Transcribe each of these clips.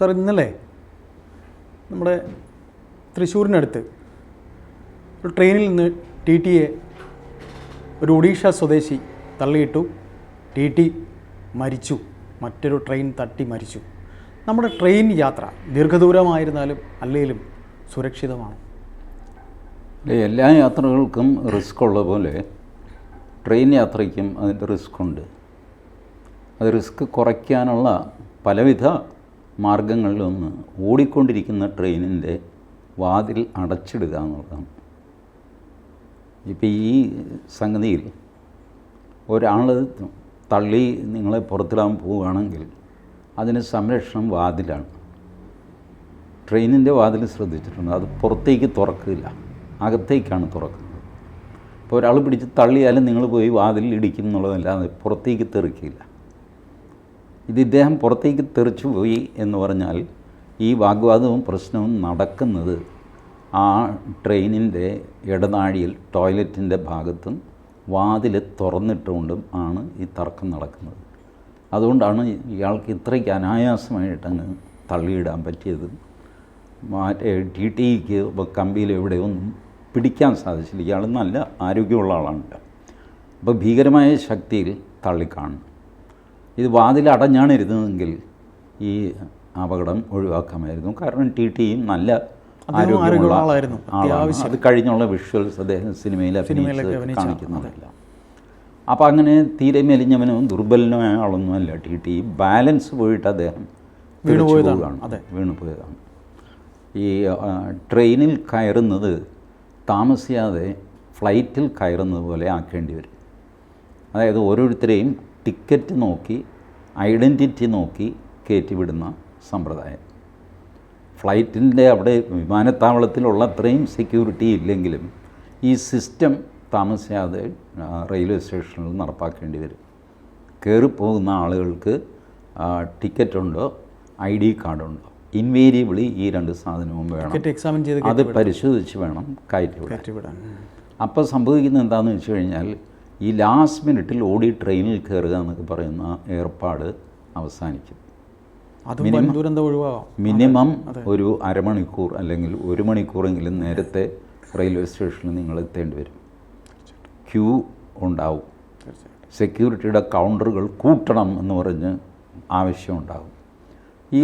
Sir ഇന്നലെ നമ്മുടെ തൃശ്ശൂരിനടുത്ത് ഒരു ട്രെയിനിൽ നിന്ന് ടി ടിയെ ഒരു ഒഡീഷ സ്വദേശി തള്ളിയിട്ടു. ടി ടി മരിച്ചു. മറ്റൊരു ട്രെയിൻ തട്ടി മരിച്ചു. നമ്മുടെ ട്രെയിൻ യാത്ര ദീർഘദൂരമായിരുന്നാലും അല്ലെങ്കിലും സുരക്ഷിതമാണ്. എല്ലാ യാത്രകൾക്കും റിസ്ക് ഉള്ള പോലെ ട്രെയിൻ യാത്രയ്ക്കും അതിന്റെ റിസ്ക് ഉണ്ട്. അത് റിസ്ക് കുറയ്ക്കാനുള്ള പലവിധ മാർഗങ്ങളിലൊന്ന് ഓടിക്കൊണ്ടിരിക്കുന്ന ട്രെയിനിന്റെ വാതിൽ അടച്ചിടുക എന്നുള്ളതാണ്. ഇപ്പം ഈ സംഗതിയിൽ ഒരാൾ തള്ളി നിങ്ങളെ പുറത്തിടാൻ പോവുകയാണെങ്കിൽ അതിന് സംരക്ഷണം വാതിലാണ്. ട്രെയിനിന്റെ വാതിൽ ശ്രദ്ധിച്ചിട്ടുണ്ട്. അത് പുറത്തേക്ക് തുറക്കില്ല. അകത്തേക്കാണ് തുറക്കുന്നത്. ഇപ്പോൾ ഒരാൾ പിടിച്ച് തള്ളിയാലും നിങ്ങൾ പോയി വാതിൽ ഇടിക്കും എന്നുള്ളതല്ലാതെ പുറത്തേക്ക് തെറിക്കില്ല. ഇത് ഇദ്ദേഹം പുറത്തേക്ക് തെറിച്ചു പോയി എന്ന് പറഞ്ഞാൽ ഈ വാഗ്വാദവും പ്രശ്നവും നടക്കുന്നത് ആ ട്രെയിനിന്റെ ഇടനാഴിയിൽ ടോയ്ലറ്റിന്റെ ഭാഗത്തും വാതിൽ തുറന്നിട്ടുകൊണ്ടും ആണ് ഈ തർക്കം നടക്കുന്നത്. അതുകൊണ്ടാണ് ഇയാൾക്ക് ഇത്രയ്ക്ക് അനായാസമായിട്ടങ്ങ് തള്ളിയിടാൻ പറ്റിയത്. മറ്റേ ടി ടിക്ക് കമ്പിയിൽ എവിടെയൊന്നും പിടിക്കാൻ സാധിച്ചില്ല. ഇയാൾ നല്ല ആരോഗ്യമുള്ള ആളാണ്. അപ്പോൾ ഭീകരമായ ശക്തിയിൽ തള്ളിക്കാണും ഇത് വാതിൽ അടഞ്ഞാണ് ഇരുന്നതെങ്കിൽ ഈ അപകടം ഒഴിവാക്കാമായിരുന്നു. കാരണം ടി ടിയും നല്ല ആരോഗ്യമുള്ള. ആളാണ്. അത് കഴിഞ്ഞുള്ള വിഷ്വൽസ് അദ്ദേഹം സിനിമയിൽ കാണിക്കുന്നതല്ല അഭിനയിച്ച് കാണിക്കുന്നതല്ല അപ്പോൾ അങ്ങനെ തീരെ മെലിഞ്ഞവനും ദുർബലനോ ആളൊന്നും അല്ല ടി ടി. ബാലൻസ് പോയിട്ട് അദ്ദേഹം വീണു വീണുപോയതാണ് പോയതാണ്. അതെ. വീണു പോയതാണ്. ഈ ട്രെയിനിൽ കയറുന്നത് താമസിയാതെ ഫ്ലൈറ്റിൽ കയറുന്നത് പോലെ ആക്കേണ്ടി വരും. അതായത് ഓരോരുത്തരെയും ടിക്കറ്റ് നോക്കി ഐഡന്റിറ്റി നോക്കി കയറ്റിവിടുന്ന സമ്പ്രദായം. ഫ്ലൈറ്റിന്റെ അവിടെ വിമാനത്താവളത്തിലുള്ള അത്രയും സെക്യൂരിറ്റി ഇല്ലെങ്കിലും ഈ സിസ്റ്റം താമസിയാതെ റെയിൽവേ സ്റ്റേഷനിൽ നടപ്പാക്കേണ്ടി വരും. കയറിപ്പോകുന്ന ആളുകൾക്ക് ടിക്കറ്റ് ഉണ്ടോ ഐ ഡി കാർഡുണ്ടോ? ഇൻവേരിയബിളി ഈ രണ്ട് സാധനവും വേണം. ടിക്കറ്റ് എക്സാമിൻ ചെയ്ത് അത് പരിശോധിച്ച് വേണം കയറ്റി വിടാൻ അപ്പോൾ സംഭവിക്കുന്നത് എന്താണെന്ന് വെച്ച് കഴിഞ്ഞാൽ ഈ ലാസ്റ്റ് മിനിറ്റിൽ ഓടി ട്രെയിനിൽ കയറുക എന്നൊക്കെ പറയുന്ന ഏർപ്പാട് അവസാനിക്കും. മിനിമം ഒരു അരമണിക്കൂർ അല്ലെങ്കിൽ ഒരു മണിക്കൂറെങ്കിലും നേരത്തെ റെയിൽവേ സ്റ്റേഷനിൽ നിങ്ങൾ എത്തേണ്ടി വരും. ക്യൂ ഉണ്ടാവും. സെക്യൂരിറ്റിയുടെ കൗണ്ടറുകൾ കൂട്ടണം എന്ന് പറഞ്ഞ് ആവശ്യമുണ്ടാകും ഈ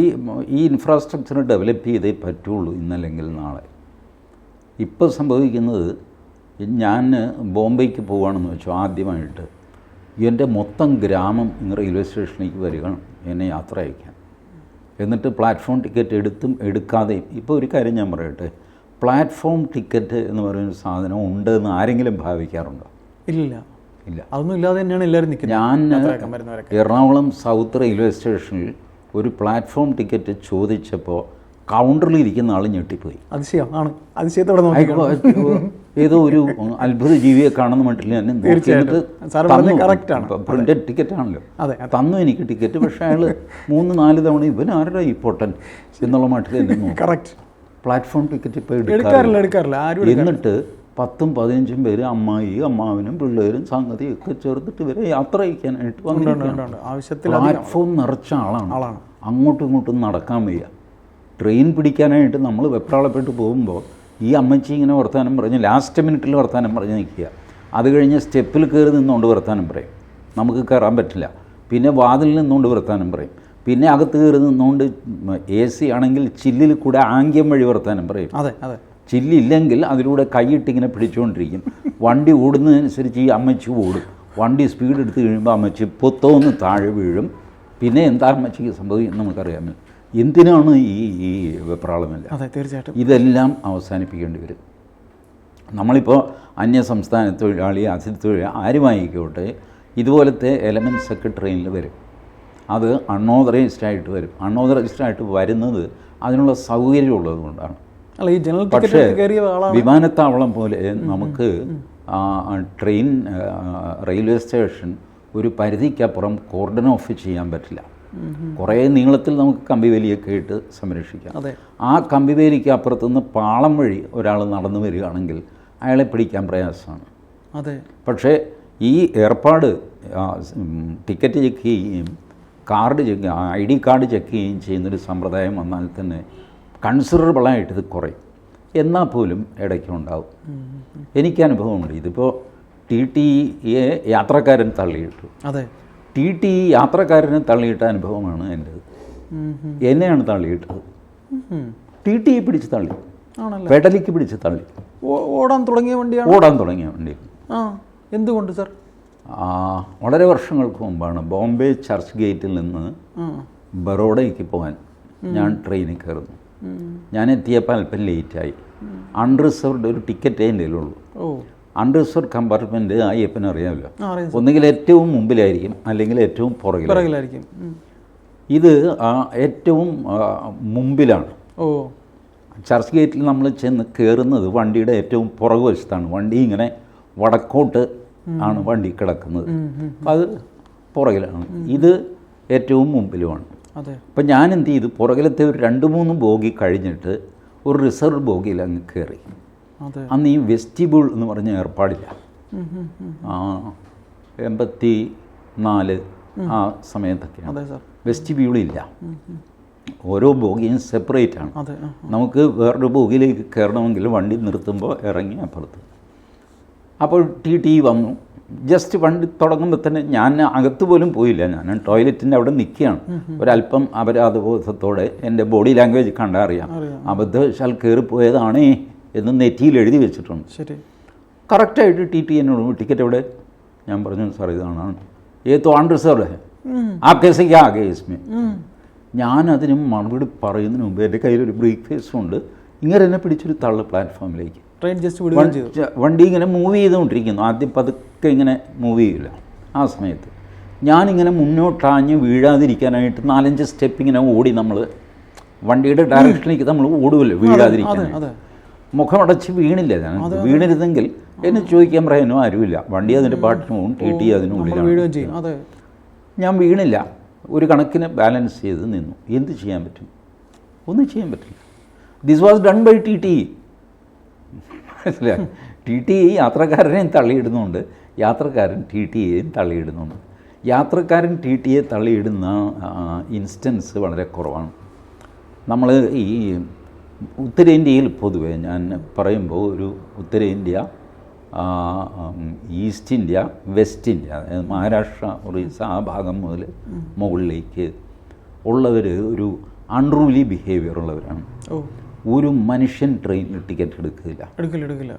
ഈ ഇൻഫ്രാസ്ട്രക്ചർ ഡെവലപ്പ് ചെയ്തേ പറ്റുള്ളൂ ഇന്നല്ലെങ്കിൽ നാളെ. ഇപ്പോൾ സംഭവിക്കുന്നത് ഞാൻ ബോംബെക്ക് പോവുകയാണെന്ന് വെച്ചു ആദ്യമായിട്ട്. എന്റെ മൊത്തം ഗ്രാമം ഇന്ന് റെയിൽവേ സ്റ്റേഷനിലേക്ക് വരികയാണ് എന്നെ യാത്ര അയക്കാൻ. എന്നിട്ട് പ്ലാറ്റ്ഫോം ടിക്കറ്റ് എടുത്തും എടുക്കാതെയും ഇപ്പോൾ ഒരു കാര്യം ഞാൻ പറയട്ടെ പ്ലാറ്റ്ഫോം ടിക്കറ്റ് എന്ന് പറയുന്ന സാധനം ഉണ്ട് എന്ന് ആരെങ്കിലും ഭാവിക്കാറുണ്ടോ? ഇല്ല. ഇല്ല. അതൊന്നും ഇല്ലാതെ തന്നെയാണ് എല്ലാവരും നിൽക്കുന്നത്. ഞാൻ എറണാകുളം സൗത്ത് റെയിൽവേ സ്റ്റേഷനിൽ ഒരു പ്ലാറ്റ്ഫോം ടിക്കറ്റ് ചോദിച്ചപ്പോൾ കൗണ്ടറിൽ ഇരിക്കുന്ന ആൾ ഞെട്ടിപ്പോയി. അതിശയം. ആണ്. അതിശയത്തോടെ ഏതോ ഒരു അത്ഭുത ജീവിയെ കാണുന്ന മട്ടില്ല എന്നെ തന്നു. ടിക്കറ്റ് ആണല്ലോ. അതെ തന്നു എനിക്ക് ടിക്കറ്റ് പക്ഷേ അയാൾ മൂന്ന് നാല് തവണ ഇവൻ ആരുടെ ഈ പൊട്ടൻ എന്നുള്ള മട്ടിൽ എന്നെ കറക്റ്റ് പ്ലാറ്റ്ഫോം ടിക്കറ്റ് ഇപ്പോൾ എടുക്കാറില്ല. എടുക്കാറില്ല എന്നിട്ട് പത്തും പതിനഞ്ചും പേര് അമ്മായി അമ്മാവനും പിള്ളേരും സംഗതിയൊക്കെ ചേർത്തിട്ട് വരെ യാത്ര അയക്കാനായിട്ട്. ആവശ്യത്തിൽ പ്ലാറ്റ്ഫോം നിറച്ച ആളാണ്. ആളാണ്. അങ്ങോട്ടും ഇങ്ങോട്ടും നടക്കാൻ വയ്യ. ട്രെയിൻ പിടിക്കാനായിട്ട് നമ്മൾ വെപ്രാളപ്പെട്ട് പോകുമ്പോൾ ഈ അമ്മച്ചി ഇങ്ങനെ വർത്താനം പറഞ്ഞ് ലാസ്റ്റ് മിനിറ്റിൽ വർത്താനം പറഞ്ഞ് നിൽക്കുക. അത് കഴിഞ്ഞ് സ്റ്റെപ്പിൽ കയറി നിന്നുകൊണ്ട് വർത്താനം പറയും. നമുക്ക് കയറാൻ പറ്റില്ല. പിന്നെ വാതിൽ നിന്നുകൊണ്ട് വർത്താനം പറയും. പിന്നെ അകത്ത് കയറി നിന്നുകൊണ്ട് എ സി ആണെങ്കിൽ ചില്ലിൽ കൂടെ ആംഗ്യം വഴി വർത്താനം പറയും. അതെ അതെ. ചില്ലില്ലെങ്കിൽ അതിലൂടെ കൈയിട്ടിങ്ങനെ പിടിച്ചുകൊണ്ടിരിക്കും വണ്ടി ഓടുന്നതനുസരിച്ച് ഈ അമ്മച്ചി ഓടും. വണ്ടി സ്പീഡ് എടുത്ത് കഴിയുമ്പോൾ അമ്മച്ചി പൊത്തോന്ന് താഴെ വീഴും. പിന്നെ എന്താ അമ്മച്ചിക്ക് സംഭവിക്കും നമുക്കറിയാമല്ലോ. എന്തിനാണ് ഈ ഈ വെപ്രാളമില്ല? അതെ തീർച്ചയായിട്ടും. ഇതെല്ലാം അവസാനിപ്പിക്കേണ്ടി വരും. നമ്മളിപ്പോൾ അന്യ സംസ്ഥാന തൊഴിലാളി അതിഥി തൊഴിലാളി ആരുമായിക്കോട്ടെ ഇതുപോലത്തെ എലമെന്റ്സ് ഒക്കെ ട്രെയിനിൽ വരും. അത് അൺഓതറൈസ്ഡ് ആയിട്ട് വരും. അൺഓതറൈസ്ഡ് ആയിട്ട് വരുന്നത് അതിനുള്ള സൗകര്യമുള്ളത് കൊണ്ടാണ്. അല്ല ഈ ജനറൽ പക്ഷേ വിമാനത്താവളം പോലെ നമുക്ക് ട്രെയിൻ റെയിൽവേ സ്റ്റേഷൻ ഒരു പരിധിക്കപ്പുറം കോർഡൻ ഓഫ് ചെയ്യാൻ പറ്റില്ല. കുറേ നീളത്തിൽ നമുക്ക് കമ്പിവേലിയൊക്കെ ഇട്ട് സംരക്ഷിക്കാം. ആ കമ്പിവേലിക്ക് അപ്പുറത്തുനിന്ന് പാളം വഴി ഒരാൾ നടന്നു വരികയാണെങ്കിൽ അയാളെ പിടിക്കാൻ പ്രയാസമാണ്. അതെ. പക്ഷേ ഈ ഏർപ്പാട് ടിക്കറ്റ് ചെക്ക് ചെയ്യുകയും card check I D card check ചെയ്യുകയും ചെയ്യുന്നൊരു സമ്പ്രദായം വന്നാൽ തന്നെ കൺസിഡറബിളായിട്ട് ഇത് കുറയും. എന്നാൽ പോലും ഇടയ്ക്ക് ഉണ്ടാവും. എനിക്ക് അനുഭവമുണ്ട്. ഇതിപ്പോൾ ടി ടിയെ യാത്രക്കാരൻ തള്ളിയിട്ടു. അതെ. ടി ടി യാത്രക്കാരനെ തള്ളിയിട്ട അനുഭവമാണ് എന്റേത് ഉം. എന്നെയാണ് തള്ളിയിട്ടത്. ടി ടി പിടിച്ച് തള്ളി. പെടലിക്ക് പിടിച്ച് തള്ളി. ഓടാൻ തുടങ്ങിയ വണ്ടിയാണ്? ഓടാൻ തുടങ്ങിയ വണ്ടി. ആ എന്തുകൊണ്ട് സാർ? ആ, വളരെ വർഷങ്ങൾക്ക് മുമ്പാണ് ബോംബെ ചർച്ച് ഗേറ്റിൽ നിന്ന് ബറോഡയ്ക്ക് പോകാൻ ഞാൻ ട്രെയിനിൽ കയറുന്നു. ഞാൻ എത്തിയപ്പോൾ അല്പം ലേറ്റായി അൺറിസർവ്ഡ് ഒരു ടിക്കറ്റേ എന്റെ കയ്യിലുള്ളൂ. ഓ അൺറിസർവ്ഡ് ആ അയ്യപ്പന് അറിയാമല്ലോ ഒന്നുകിൽ ഏറ്റവും മുമ്പിലായിരിക്കും അല്ലെങ്കിൽ ഏറ്റവും പുറകിലായിരിക്കും. പിറകിലായിരിക്കും. ഇത് ഏറ്റവും മുമ്പിലാണ്. ഓ. ചർച്ച് ഗേറ്റിൽ നമ്മൾ ചെന്ന് കയറുന്നത് വണ്ടിയുടെ ഏറ്റവും പുറകുവശത്താണ് വണ്ടി ഇങ്ങനെ വടക്കോട്ട് ആണ് വണ്ടി കിടക്കുന്നത്. അത് പുറകിലാണ്. ഇത് ഏറ്റവും മുമ്പിലുമാണ്. അപ്പം ഞാൻ എന്ത് ചെയ്തു? പുറകിലത്തെ ഒരു രണ്ട് മൂന്ന് ബോഗി കഴിഞ്ഞിട്ട് ഒരു റിസർവ് ബോഗിയിൽ അങ്ങ് കയറി അന്ന് ഈ വെസ്റ്റിബിൾ എന്ന് പറഞ്ഞ ഏർപ്പാടില്ല. എൺപത്തി നാല് ആ സമയത്തൊക്കെയാണ്. വെസ്റ്റിബ്യൂളില്ല ഓരോ ബോഗിയും സെപ്പറേറ്റ് ആണ്. നമുക്ക് വേറൊരു ബോഗിയിലേക്ക് കയറണമെങ്കിൽ വണ്ടി നിർത്തുമ്പോൾ ഇറങ്ങി അപ്പുറത്ത്. അപ്പോൾ ടി ടി വന്നു. ജസ്റ്റ് വണ്ടി തുടങ്ങുമ്പോൾ തന്നെ ഞാൻ അകത്ത് പോലും പോയില്ല. ഞാൻ ടോയ്ലറ്റിന്റെ അവിടെ നിൽക്കുകയാണ്. ഒരല്പം അപരാധബോധത്തോടെ എന്റെ ബോഡി ലാംഗ്വേജ് അറിയാം. അബദ്ധവശാൽ കയറിപ്പോയതാണേ എന്ന് നെറ്റിയിൽ എഴുതി വെച്ചിട്ടുണ്ട്. ശരി. കറക്റ്റായിട്ട് ടി ടി എന്നോട് ടിക്കറ്റ് എവിടെ? ഞാൻ പറഞ്ഞു സാർ ഇതാണ് ഏ തോ അൺറിസർവ് ആ കേസ് ആ കേസ്മേ ഞാനതിന് മറുപടി പറയുന്നതിന് മുമ്പ് എന്റെ ഒരു ബ്രേക്ക് ഫേസും ഉണ്ട് ഇങ്ങനെ എന്നെ പിടിച്ചൊരു തള്ള പ്ലാറ്റ്ഫോമിലേക്ക്. ട്രെയിൻ ജസ്റ്റ് വണ്ടി ഇങ്ങനെ മൂവ് ചെയ്തുകൊണ്ടിരിക്കുന്നു. ആദ്യം പതുക്കെ ഇങ്ങനെ മൂവ് ചെയ്യില്ല. ആ സമയത്ത്. ഞാനിങ്ങനെ മുന്നോട്ടാഞ്ഞ് വീഴാതിരിക്കാനായിട്ട് നാലഞ്ച് സ്റ്റെപ്പ് ഇങ്ങനെ ഓടി നമ്മൾ വണ്ടിയുടെ ഡയറക്ഷനിലേക്ക് നമ്മൾ ഓടുമല്ലോ വീഴാതിരിക്കാൻ മുഖമടച്ച് വീണില്ല ഞാൻ? വീണിരുന്നെങ്കിൽ എന്നെ ചോദിക്കാൻ പറയാനോ ആരുമില്ല. വണ്ടി അതിന്റെ പാട്ടിനും ടി ടി അതിനുള്ളിലാണ് ഞാൻ വീണില്ല. ഒരു കണക്കിന് ബാലൻസ് ചെയ്ത് നിന്നു. എന്ത് ചെയ്യാൻ പറ്റും? ഒന്നും ചെയ്യാൻ പറ്റില്ല. This was done by T T മനസ്സിലായി? ടി ടി യാത്രക്കാരനെയും തള്ളിയിടുന്നുണ്ട്. യാത്രക്കാരൻ ടി ടിയെയും തള്ളിയിടുന്നുണ്ട്. യാത്രക്കാരൻ ടി ടിയെ തള്ളിയിടുന്ന ഇൻസ്റ്റൻസ് വളരെ കുറവാണ്. നമ്മൾ ഈ ഉത്തരേന്ത്യയിൽ പൊതുവേ ഞാൻ പറയുമ്പോൾ ഒരു ഉത്തരേന്ത്യ east India west India Maharashtra Orissa ആ ഭാഗം മുതൽ മുകളിലേക്ക് ഉള്ളവർ ഒരു അൺറൂലി ബിഹേവിയർ ഉള്ളവരാണ്. ഒരു മനുഷ്യൻ ട്രെയിനിൽ ടിക്കറ്റ് എടുക്കില്ല എടുക്കില്ല. എടുക്കില്ല.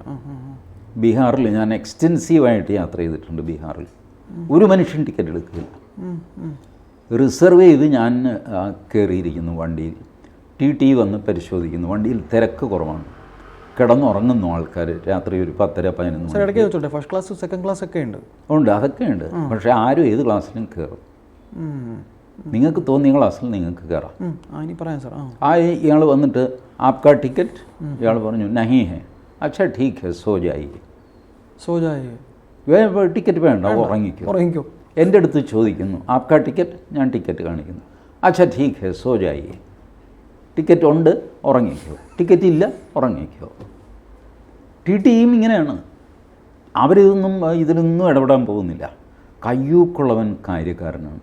ബീഹാറിൽ ഞാൻ എക്സ്റ്റെൻസീവായിട്ട് യാത്ര ചെയ്തിട്ടുണ്ട് ബീഹാറിൽ. ഒരു മനുഷ്യൻ ടിക്കറ്റ് എടുക്കില്ല. റിസർവ് ചെയ്ത് ഞാൻ കയറിയിരിക്കുന്നു വണ്ടിയിൽ. ടി ടി വന്ന് പരിശോധിക്കുന്നു. വണ്ടിയിൽ തിരക്ക് കുറവാണ്. കിടന്നുറങ്ങുന്നു ആൾക്കാർ രാത്രി ഒരു പത്തര പതിനൊന്ന് ഇടയ്ക്ക് ഫസ്റ്റ് ക്ലാസ് സെക്കൻഡ് ക്ലാസ് ഒക്കെ ഉണ്ട്? ഉണ്ട്. അതൊക്കെ ഉണ്ട്. പക്ഷേ ആരും ഏത് ക്ലാസ്സിലും കയറും നിങ്ങൾക്ക് തോന്നിയ ക്ലാസ്സിൽ നിങ്ങൾക്ക് കയറാം പറയാം സാർ. ആ. ഇയാൾ വന്നിട്ട് ആപ്കാ ടിക്കറ്റ്? ഇയാൾ പറഞ്ഞു നഹി ഹേ. അച്ഛാ ഠീക്ക് ഹെ സോ ജായി ടിക്കറ്റ് വേണ്ട ഉറങ്ങിക്കോ. ഉറങ്ങിക്കോ. എന്റെ അടുത്ത് ചോദിക്കുന്നു ആപ്കാ ടിക്കറ്റ്? ഞാൻ ടിക്കറ്റ് കാണിക്കുന്നു. അച്ഛാ ഠീക്ക് ഹെ സോ ജായി ടിക്കറ്റ് ഉണ്ട് ഉറങ്ങിക്കോ. ടിക്കറ്റ് ഇല്ല ഉറങ്ങിക്കോ. ടി ടിയും ഇങ്ങനെയാണ്. അവരിതൊന്നും ഇതിലൊന്നും ഇടപെടാൻ പോകുന്നില്ല. കയ്യൂക്കുള്ളവൻ കാര്യക്കാരനാണ്.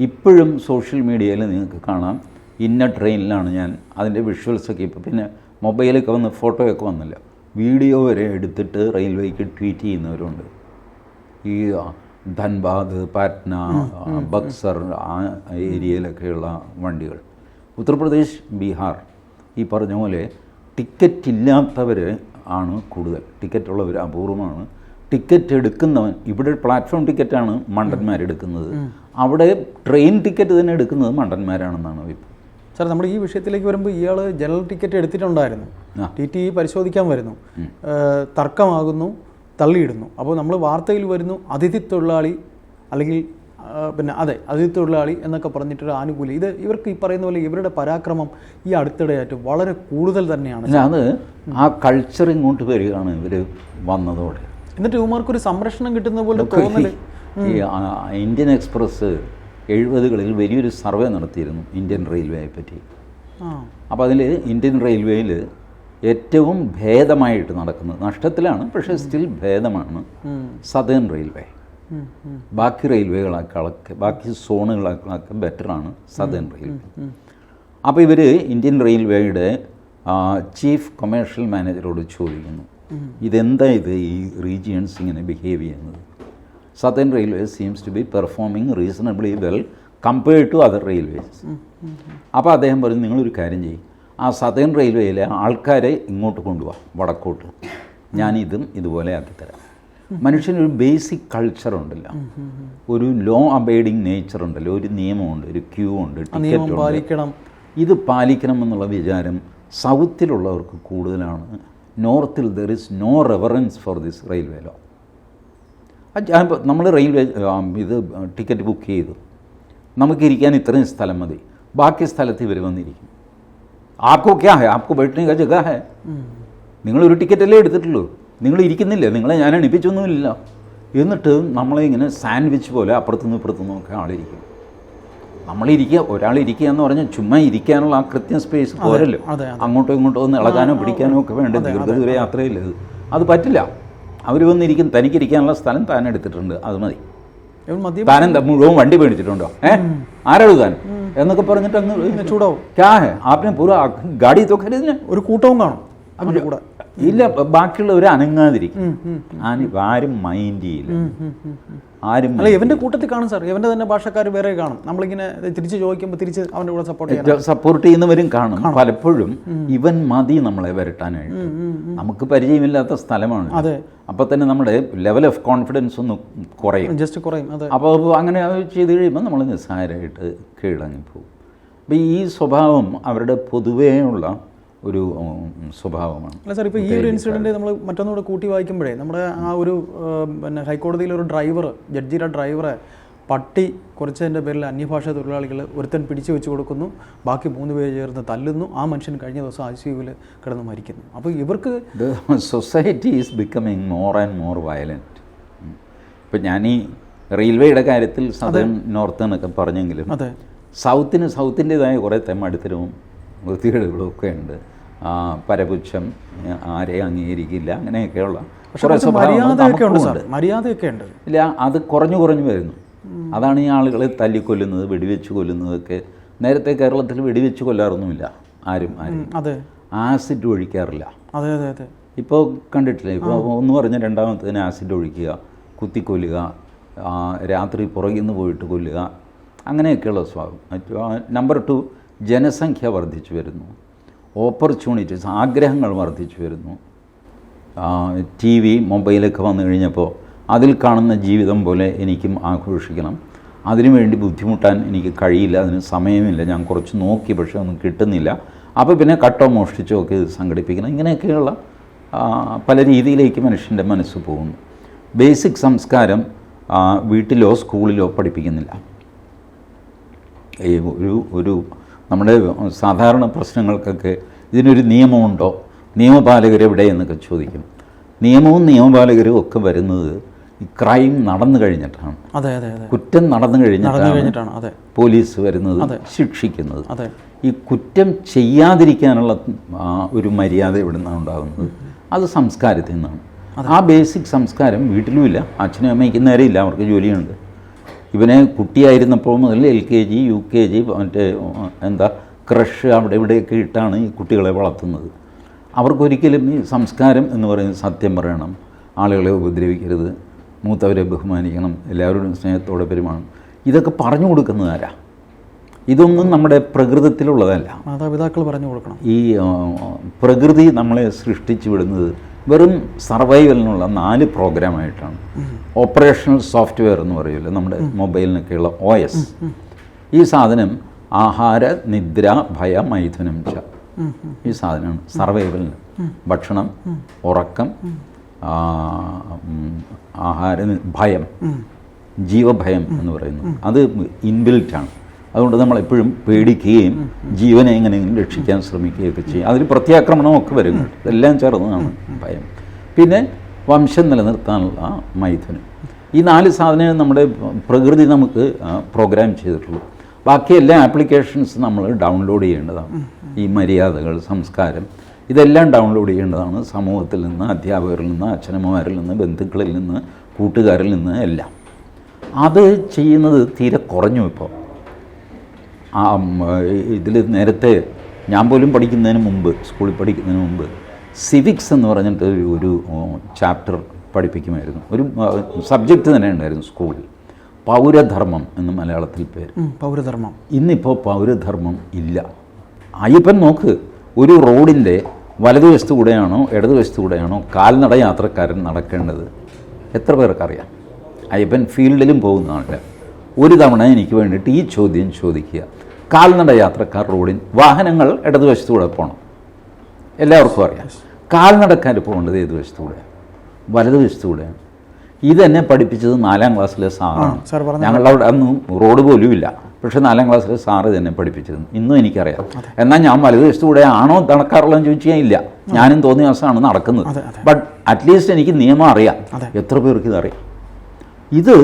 ഇപ്പോഴും സോഷ്യൽ മീഡിയയിൽ നിങ്ങൾക്ക് കാണാം. ഇന്ന ട്രെയിനിലാണ് ഞാൻ അതിന്റെ വിഷ്വൽസൊക്കെ ഇപ്പോൾ പിന്നെ മൊബൈലൊക്കെ വന്ന് ഫോട്ടോയൊക്കെ വന്നില്ല. വീഡിയോ വരെ എടുത്തിട്ട് റെയിൽവേക്ക് ട്വീറ്റ് ചെയ്യുന്നവരുണ്ട്. ഈ ധൻബാദ് പാറ്റ്ന ബക്സർ ആ ഏരിയയിലൊക്കെയുള്ള വണ്ടികൾ. ഉത്തർപ്രദേശ് ബീഹാർ. ഈ പറഞ്ഞ പോലെ ടിക്കറ്റ് ഇല്ലാത്തവർ ആണ് കൂടുതൽ. ടിക്കറ്റ് ഉള്ളവർ അപൂർവമാണ്. ടിക്കറ്റ് എടുക്കുന്നവൻ ഇവിടെ പ്ലാറ്റ്ഫോം ടിക്കറ്റാണ് മണ്ടന്മാരെടുക്കുന്നത് അവിടെ ട്രെയിൻ ടിക്കറ്റ് തന്നെ എടുക്കുന്നത് മണ്ടന്മാരാണെന്നാണ് അഭിപ്രായം. സാർ നമ്മൾ ഈ വിഷയത്തിലേക്ക് വരുമ്പോൾ ഇയാൾ ജനറൽ ടിക്കറ്റ് എടുത്തിട്ടുണ്ടായിരുന്നു. ടി ടി പരിശോധിക്കാൻ വരുന്നു. തർക്കമാകുന്നു തള്ളിയിടുന്നു. അപ്പോൾ നമ്മൾ വാർത്തയിൽ വരുന്നു അതിഥി തൊഴിലാളി അല്ലെങ്കിൽ പിന്നെ അതെ അതിഥി തൊഴിലാളി എന്നൊക്കെ പറഞ്ഞിട്ടൊരു ആനുകൂല്യം. ഇത് ഇവർക്ക് ഈ പറയുന്ന പോലെ ഇവരുടെ പരാക്രമം ഈ അടുത്തിടെയായിട്ട് വളരെ കൂടുതൽ തന്നെയാണ്. അത് ആ കൾച്ചർ ഇങ്ങോട്ട് വരികയാണ് ഇവർ വന്നതോടെ. എന്നിട്ട് ഇവമാർക്കൊരു സംരക്ഷണം കിട്ടുന്ന പോലെ തോന്നൽ. ഈ ഇന്ത്യൻ എക്സ്പ്രസ് എഴുപതുകളിൽ വലിയൊരു സർവേ നടത്തിയിരുന്നു ഇന്ത്യൻ റെയിൽവേയെ പറ്റി. അപ്പോൾ അതിൽ ഇന്ത്യൻ റെയിൽവേയിൽ ഏറ്റവും ഭേദമായിട്ട് നടക്കുന്നത് നഷ്ടത്തിലാണ് പക്ഷേ സ്റ്റിൽ ഭേദമാണ്. Southern railway. ബാക്കി റെയിൽവേകളൊക്കെ ബാക്കി സോണുകളൊക്കെ ബെറ്ററാണ് സദേൺ റെയിൽവേ അപ്പോൾ ഇവർ ഇന്ത്യൻ റെയിൽവേയുടെ ചീഫ് കൊമേഴ്ഷ്യൽ മാനേജറോട് ചോദിക്കുന്നു. ഇതെന്താ ഇത് ഈ റീജിയൻസ് ഇങ്ങനെ ബിഹേവ് ചെയ്യുന്നത്? Southern railway seems to be performing reasonably well compared to other railways അപ്പോൾ അദ്ദേഹം പറഞ്ഞു നിങ്ങളൊരു കാര്യം ചെയ്യും. ആ സദേൺ റെയിൽവേയിലെ ആൾക്കാരെ ഇങ്ങോട്ട് കൊണ്ടുപോകാം വടക്കോട്ട്. ഞാൻ ഇതും ഇതുപോലെ ആക്കിത്തരാം. മനുഷ്യനൊരു ബേസിക് കൾച്ചർ ഉണ്ടല്ല. ഒരു ലോ അബൈഡിങ് നേച്ചർ ഉണ്ടല്ലോ. ഒരു നിയമമുണ്ട് ഒരു ക്യൂ ഉണ്ട് ടിക്കറ്റ് പാലിക്കണം. ഇത് പാലിക്കണം എന്നുള്ള വിചാരം സൗത്തിലുള്ളവർക്ക് കൂടുതലാണ്. നോർത്തിൽ there is no reverence for this railway law നമ്മൾ റെയിൽവേ ഇത് ടിക്കറ്റ് ബുക്ക് ചെയ്തു. നമുക്കിരിക്കാൻ ഇത്രയും സ്ഥലം മതി. ബാക്കി സ്ഥലത്ത് ഇവർ വന്നിരിക്കും. ആർക്കോ ക്യാ ഹെ ആപ്കോ ബൈഠനെ കാ ജഗ ഹെ നിങ്ങളൊരു ടിക്കറ്റല്ലേ എടുത്തിട്ടുള്ളൂ. നിങ്ങൾ ഇരിക്കുന്നില്ലേ? നിങ്ങളെ ഞാൻ അണിപ്പിച്ചൊന്നുമില്ല എന്നിട്ട് നമ്മളെ ഇങ്ങനെ സാൻഡ്വിച്ച് പോലെ അപ്പുറത്തുനിന്ന് ഇപ്പുറത്തുനിന്നും ഒക്കെ ആളിരിക്കും. നമ്മളിരിക്കുക ഒരാളിരിക്കുക എന്ന് പറഞ്ഞാൽ ചുമ്മാ ഇരിക്കാനുള്ള ആ കൃത്യം സ്പേസ് പോരല്ലോ. അങ്ങോട്ടോ ഇങ്ങോട്ടോ ഒന്ന് ഇളകാനോ പിടിക്കാനോ ഒക്കെ വേണ്ട? ദീർഘദൂര യാത്രയില്ല അത് പറ്റില്ല. അവർ വന്നിരിക്കും തനിക്കിരിക്കാനുള്ള സ്ഥലം താൻ എടുത്തിട്ടുണ്ട്. അത് മതി. താനെന്താ മുഴുവൻ വണ്ടി മേടിച്ചിട്ടുണ്ടോ? ഏ? ആരെഴുതാൻ എന്നൊക്കെ പറഞ്ഞിട്ട് അങ്ങ് ചൂടാവും. ക്യാ ഹെ? ആപ്പിനെ പൂര ഗാഡി ഒരു കൂട്ടവും കാണും. അവരുടെ കൂടെ. ഇല്ല ബാക്കിയുള്ളവർ അനങ്ങാതിരിക്കും. ആരും മൈൻഡ് ചെയ്യില്ല. ആരും അല്ല ഇവന്റെ കൂട്ടത്തിൽ കാണും സാർ. ഇവന്റെ തന്നെ ഭാഷക്കാർ വേറെ കാണും. നമ്മളിങ്ങനെ തിരിച്ച് ചോദിക്കുമ്പോൾ തിരിച്ച് അവന്റെ കൂടെ സപ്പോർട്ട് സപ്പോർട്ട് ചെയ്യുന്നവരും കാണും. പലപ്പോഴും ഇവൻ മതി നമ്മളെ വരട്ടാനായിട്ട്. നമുക്ക് പരിചയമില്ലാത്ത സ്ഥലമാണ്. അതെ. അപ്പോൾ തന്നെ നമ്മുടെ ലെവൽ ഓഫ് കോൺഫിഡൻസ് ഒന്ന് കുറയും. ജസ്റ്റ് കുറയും അപ്പോൾ അങ്ങനെ ചെയ്ത് കഴിയുമ്പോൾ നമ്മൾ നിസ്സാരമായിട്ട് കീഴടങ്ങി പോകും അപ്പോൾ ഈ സ്വഭാവം അവരുടെ പൊതുവേ ഉള്ള ഒരു സ്വഭാവമാണ്. അല്ല സാർ ഇപ്പോൾ ഈ ഒരു ഇൻസിഡന്റ് നമ്മൾ മറ്റൊന്നുകൂടെ കൂട്ടി വായിക്കുമ്പോഴേ നമ്മുടെ ആ ഒരു പിന്നെ ഹൈക്കോടതിയിലെ ഒരു ഡ്രൈവർ ജഡ്ജിയുടെ ഡ്രൈവറെ പട്ടി കുറച്ചതിന്റെ പേരിൽ അന്യഭാഷാ തൊഴിലാളികൾ ഒരുത്തൻ പിടിച്ചു വെച്ച് കൊടുക്കുന്നു. ബാക്കി മൂന്ന് പേര് ചേർന്ന് തല്ലുന്നു. ആ മനുഷ്യൻ കഴിഞ്ഞ ദിവസം ഐ സി യുവിൽ കിടന്ന് മരിക്കുന്നു. അപ്പോൾ ഇവർക്ക് society is becoming more and more violent ഇപ്പം ഞാൻ ഈ റെയിൽവേയുടെ കാര്യത്തിൽ സദൻ നോർത്ത് എന്നൊക്കെ പറഞ്ഞെങ്കിലും അതെ. സൗത്തിന് സൗത്തിന്റെതായ കുറേ തെമ്മടിത്തരവും വൃത്തികേടുകളും ഒക്കെ ഉണ്ട്. പരപുച്ഛം ആരെ അംഗീകരിക്കില്ല അങ്ങനെയൊക്കെയുള്ള. കുറേ മര്യാദയൊക്കെ ഉണ്ട് സാർ. മര്യാദയൊക്കെ ഉണ്ട്. ഇല്ല അത് കുറഞ്ഞു കുറഞ്ഞു വരുന്നു. അതാണ് ഈ ആളുകളെ തല്ലിക്കൊല്ലുന്നത് വെടിവെച്ച് കൊല്ലുന്നതൊക്കെ. നേരത്തെ കേരളത്തിൽ വെടിവെച്ച് കൊല്ലാറൊന്നുമില്ല ആരും ആരും. അതെ. ആസിഡ് ഒഴിക്കാറില്ല. അതെ അതെ അതെ. ഇപ്പോൾ കണ്ടിട്ടില്ലേ ഇപ്പോൾ ഒന്ന് പറഞ്ഞ രണ്ടാമത്തതിന് ആസിഡ് ഒഴിക്കുക കുത്തിക്കൊല്ലുക രാത്രി പുറകിൽ നിന്ന് പോയിട്ട് കൊല്ലുക അങ്ങനെയൊക്കെയുള്ള സ്വഭാവം നമ്പർ ടു ജനസംഖ്യ വർദ്ധിച്ചു വരുന്നു. ഓപ്പർച്യൂണിറ്റീസ് ആഗ്രഹങ്ങൾ വർദ്ധിച്ചു വരുന്നു. ടി വി മൊബൈലൊക്കെ വന്നു കഴിഞ്ഞപ്പോൾ അതിൽ കാണുന്ന ജീവിതം പോലെ എനിക്കും ആഘോഷിക്കണം. അതിനുവേണ്ടി ബുദ്ധിമുട്ടാൻ എനിക്ക് കഴിയില്ല അതിന് സമയമില്ല. ഞാൻ കുറച്ച് നോക്കി പക്ഷേ ഒന്നും കിട്ടുന്നില്ല. അപ്പോൾ പിന്നെ കട്ടോ മോഷ്ടിച്ചോ ഒക്കെ സംഘടിപ്പിക്കണം. ഇങ്ങനെയൊക്കെയുള്ള പല രീതിയിലേക്ക് മനുഷ്യന്റെ മനസ്സ് പോകുന്നു. ബേസിക് സംസ്കാരം വീട്ടിലോ സ്കൂളിലോ പഠിപ്പിക്കുന്നില്ല. ഒരു ഒരു നമ്മുടെ സാധാരണ പ്രശ്നങ്ങൾക്കൊക്കെ ഇതിനൊരു നിയമമുണ്ടോ? നിയമപാലകർ എവിടെ എന്നൊക്കെ ചോദിക്കും. നിയമവും നിയമപാലകരും ഒക്കെ വരുന്നത് ഈ ക്രൈം നടന്നു കഴിഞ്ഞിട്ടാണ്. അതെ അതെ കുറ്റം നടന്നു കഴിഞ്ഞിട്ടാണ് പോലീസ് വരുന്നത് ശിക്ഷിക്കുന്നത്. ഈ കുറ്റം ചെയ്യാതിരിക്കാനുള്ള ഒരു മര്യാദ ഇവിടെ നിന്നാണ് ഉണ്ടാകുന്നത്. അത് സംസ്കാരത്തിൽ നിന്നാണ്. ആ ബേസിക് സംസ്കാരം വീട്ടിലുമില്ല. അച്ഛനും അമ്മയ്ക്കും നേരെ ഇല്ല. അവർക്ക് ജോലിയുണ്ട്. ഇവനെ കുട്ടിയായിരുന്നപ്പോൾ മുതൽ L K G U K G മറ്റേ എന്താ ക്രഷ് അവിടെ ഇവിടെയൊക്കെ ഇട്ടാണ് ഈ കുട്ടികളെ വളർത്തുന്നത്. അവർക്കൊരിക്കലും ഈ സംസ്കാരം എന്ന് പറയുന്നത് സത്യം പറയണം. ആളുകളെ ഉപദ്രവിക്കരുത്. മൂത്തവരെ ബഹുമാനിക്കണം. എല്ലാവരോടും സ്നേഹത്തോടെ പെരുമാണം ഇതൊക്കെ പറഞ്ഞു കൊടുക്കുന്നതാരാ ഇതൊന്നും നമ്മുടെ പ്രകൃതത്തിലുള്ളതല്ല. മാതാപിതാക്കൾ പറഞ്ഞു കൊടുക്കണം. ഈ പ്രകൃതി നമ്മളെ സൃഷ്ടിച്ചു വിടുന്നത് വെറും സർവൈവലിനുള്ള നാല് പ്രോഗ്രാമായിട്ടാണ്. ഓപ്പറേഷണൽ സോഫ്റ്റ്വെയർ എന്ന് പറയുമല്ലോ നമ്മുടെ മൊബൈലിനൊക്കെയുള്ള ഒ എസ്. ഈ സാധനം ആഹാര നിദ്ര ഭയ മൈഥുനം ച ഈ സാധനമാണ് സർവൈവലിന്. ഭക്ഷണം ഉറക്കം ആഹാര ഭയം ജീവഭയം എന്ന് പറയുന്നു അത് ഇൻബിൽറ്റാണ്. അതുകൊണ്ട് നമ്മൾ എപ്പോഴും പേടിക്കുകയും ജീവനെ എങ്ങനെയെങ്കിലും രക്ഷിക്കാൻ ശ്രമിക്കുകയൊക്കെ ചെയ്യും. അതിൽ പ്രത്യാക്രമണമൊക്കെ വരും. ഇതെല്ലാം ചേർന്നതാണ് ഭയം. പിന്നെ വംശം നിലനിർത്താനുള്ള മൈഥുനം. ഈ നാല് സാധനങ്ങൾ നമ്മുടെ പ്രകൃതി നമുക്ക് പ്രോഗ്രാം ചെയ്തിട്ടുള്ളൂ. ബാക്കി എല്ലാ ആപ്ലിക്കേഷൻസ് നമ്മൾ ഡൗൺലോഡ് ചെയ്യേണ്ടതാണ്. ഈ മര്യാദകൾ സംസ്കാരം ഇതെല്ലാം ഡൗൺലോഡ് ചെയ്യേണ്ടതാണ്. സമൂഹത്തിൽ നിന്ന് അധ്യാപകരിൽ നിന്ന് അച്ഛനമ്മമാരിൽ നിന്ന് ബന്ധുക്കളിൽ നിന്ന് കൂട്ടുകാരിൽ നിന്ന് എല്ലാം. അത് ചെയ്യുന്നത് തീരെ കുറഞ്ഞു ഇപ്പോൾ. ആ ഇതിൽ നേരത്തെ ഞാൻ പോലും പഠിക്കുന്നതിന് മുമ്പ് സ്കൂളിൽ പഠിക്കുന്നതിന് മുമ്പ് സിവിക്സ് എന്ന് പറഞ്ഞിട്ട് ഒരു- ചാപ്റ്റർ പഠിപ്പിക്കുമായിരുന്നു. ഒരു സബ്ജക്റ്റ് തന്നെ ഉണ്ടായിരുന്നു സ്കൂളിൽ. പൗരധർമ്മം എന്ന് മലയാളത്തിൽ പേര്. പൗരധർമ്മം. ഇന്നിപ്പോൾ പൗരധർമ്മം ഇല്ല. അയ്യപ്പൻ നോക്ക് ഒരു റോഡിന്റെ വലതുവശത്തു കൂടെയാണോ ഇടതുവശത്തു കൂടെയാണോ കാൽനട യാത്രക്കാരൻ നടക്കേണ്ടത്? എത്ര പേർക്കറിയാം? അയ്യപ്പൻ ഫീൽഡിലും പോകുന്നതല്ല ഒരു തവണ എനിക്ക് വേണ്ടിയിട്ട് ഈ ചോദ്യം ചോദിക്കുക. കാൽനട യാത്രക്കാർ റോഡിൽ വാഹനങ്ങൾ ഇടതുവശത്തൂടെ പോകണം എല്ലാവർക്കും അറിയാം. കാൽനടക്കാർ പോകേണ്ടത് ഏത് വശത്തൂടെ വലതുവശത്തൂടെയാണ് ഇതെന്നെ പഠിപ്പിച്ചത് നാലാം ക്ലാസ്സിലെ സാറാണ്. ഞങ്ങളുടെ അവിടെ അന്ന് റോഡ് പോലും ഇല്ല പക്ഷേ നാലാം ക്ലാസ്സിലെ സാറ് തന്നെ പഠിപ്പിച്ചത് ഇന്നും എനിക്കറിയാം. എന്നാൽ ഞാൻ വലതുവശത്തൂടെ ആണോ നടക്കാറുള്ളതെന്ന് ചോദിച്ചാൽ ഇല്ല. ഞാനും തോന്നിയ ദിവസമാണ് നടക്കുന്നത്. ബട്ട് അറ്റ്ലീസ്റ്റ് എനിക്ക് നിയമം അറിയാം. എത്ര പേർക്ക് ഇതറിയാം? ഇത്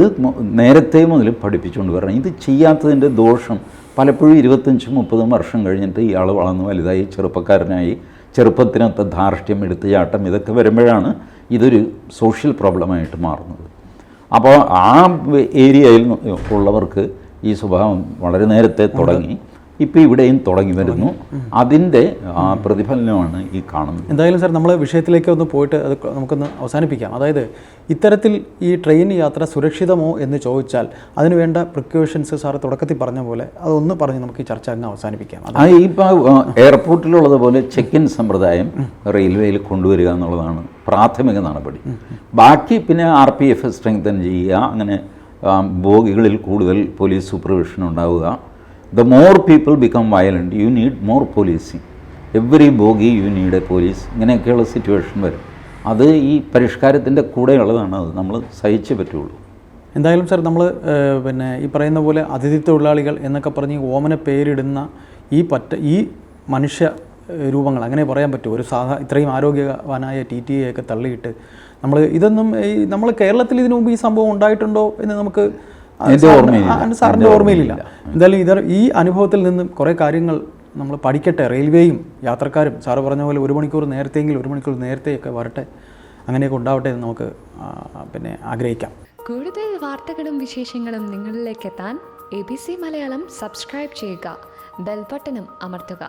നേരത്തെ മുതൽ പഠിപ്പിച്ചുകൊണ്ട് വരണം. ഇത് ചെയ്യാത്തതിന്റെ ദോഷം പലപ്പോഴും ഇരുപത്തഞ്ചും മുപ്പതും വർഷം കഴിഞ്ഞിട്ട് ഇയാൾ വളർന്ന് വലുതായി ചെറുപ്പക്കാരനായി ചെറുപ്പത്തിനൊത്ത ധാർഷ്ട്യം എടുത്തുചാട്ടം ഇതൊക്കെ വരുമ്പോഴാണ് ഇതൊരു സോഷ്യൽ പ്രോബ്ലമായിട്ട് മാറുന്നത്. അപ്പോൾ ആ ഏരിയയിൽ ഉള്ളവർക്ക് ഈ സ്വഭാവം വളരെ നേരത്തെ തുടങ്ങി. ഇപ്പോൾ ഇവിടെയും തുടങ്ങി വരുന്നു അതിന്റെ പ്രതിഫലനമാണ് ഈ കാണുന്നത്. എന്തായാലും സാർ നമ്മൾ വിഷയത്തിലേക്ക് ഒന്ന് പോയിട്ട് അത് നമുക്കൊന്ന് അവസാനിപ്പിക്കാം. അതായത് ഇത്തരത്തിൽ ഈ ട്രെയിൻ യാത്ര സുരക്ഷിതമോ എന്ന് ചോദിച്ചാൽ അതിന് വേണ്ട പ്രിക്കോഷൻസ് സാർ തുടക്കത്തിൽ പറഞ്ഞ പോലെ അതൊന്ന് പറഞ്ഞ് നമുക്ക് ഈ ചർച്ച അങ്ങ് അവസാനിപ്പിക്കാം. ആ ഇപ്പോൾ എയർപോർട്ടിലുള്ളതുപോലെ ചെക്ക് ഇൻ സമ്പ്രദായം റെയിൽവേയിൽ കൊണ്ടുവരിക എന്നുള്ളതാണ് പ്രാഥമിക നടപടി. ബാക്കി പിന്നെ ആർ പി എഫ് സ്ട്രെങ്തൻ ചെയ്യുക. അങ്ങനെ ബോഗികളിൽ കൂടുതൽ പോലീസ് സൂപ്പർവിഷൻ ഉണ്ടാവുക. The more people become violent you need more policing every bogie you need a police ഇങ്ങനെയൊക്കെയുള്ള സിറ്റുവേഷൻ വരും. അത് ഈ പരിഷ്കാരത്തിന്റെ കൂടെയുള്ളതാണ്. അത് നമ്മൾ സഹിച്ചേ പറ്റുള്ളൂ. എന്തായാലും സാർ നമ്മൾ പിന്നെ ഈ പറയുന്ന പോലെ അതിഥി തൊഴിലാളികൾ എന്നൊക്കെ പറഞ്ഞ് ഓമന പേരിടുന്ന ഈ പറ്റ ഈ മനുഷ്യ രൂപങ്ങൾ അങ്ങനെ പറയാൻ പറ്റുമോ? ഒരു സാധാ ഇത്രയും ആരോഗ്യവാനായ ടി ടി എ ഒക്കെ തള്ളിയിട്ട് നമ്മൾ ഇതൊന്നും നമ്മൾ കേരളത്തിൽ ഇതിനു മുമ്പ് ഈ സംഭവം ഉണ്ടായിട്ടുണ്ടോ എന്ന് നമുക്ക് സാറിന്റെ ഓർമ്മയിലില്ല. എന്തായാലും ഇത് ഈ അനുഭവത്തിൽ നിന്നും കുറേ കാര്യങ്ങൾ നമ്മൾ പഠിക്കട്ടെ. റെയിൽവേയും യാത്രക്കാരും സാറ് പറഞ്ഞ പോലെ ഒരു മണിക്കൂർ നേരത്തെയെങ്കിലും ഒരു മണിക്കൂർ നേരത്തെയൊക്കെ വരട്ടെ. അങ്ങനെയൊക്കെ ഉണ്ടാവട്ടെ എന്ന് നമുക്ക് പിന്നെ ആഗ്രഹിക്കാം. കൂടുതൽ വാർത്തകളും വിശേഷങ്ങളും നിങ്ങളിലേക്ക് എത്താൻ A B C Malayalam subscribe ചെയ്യുക. ബെൽബട്ടനും അമർത്തുക.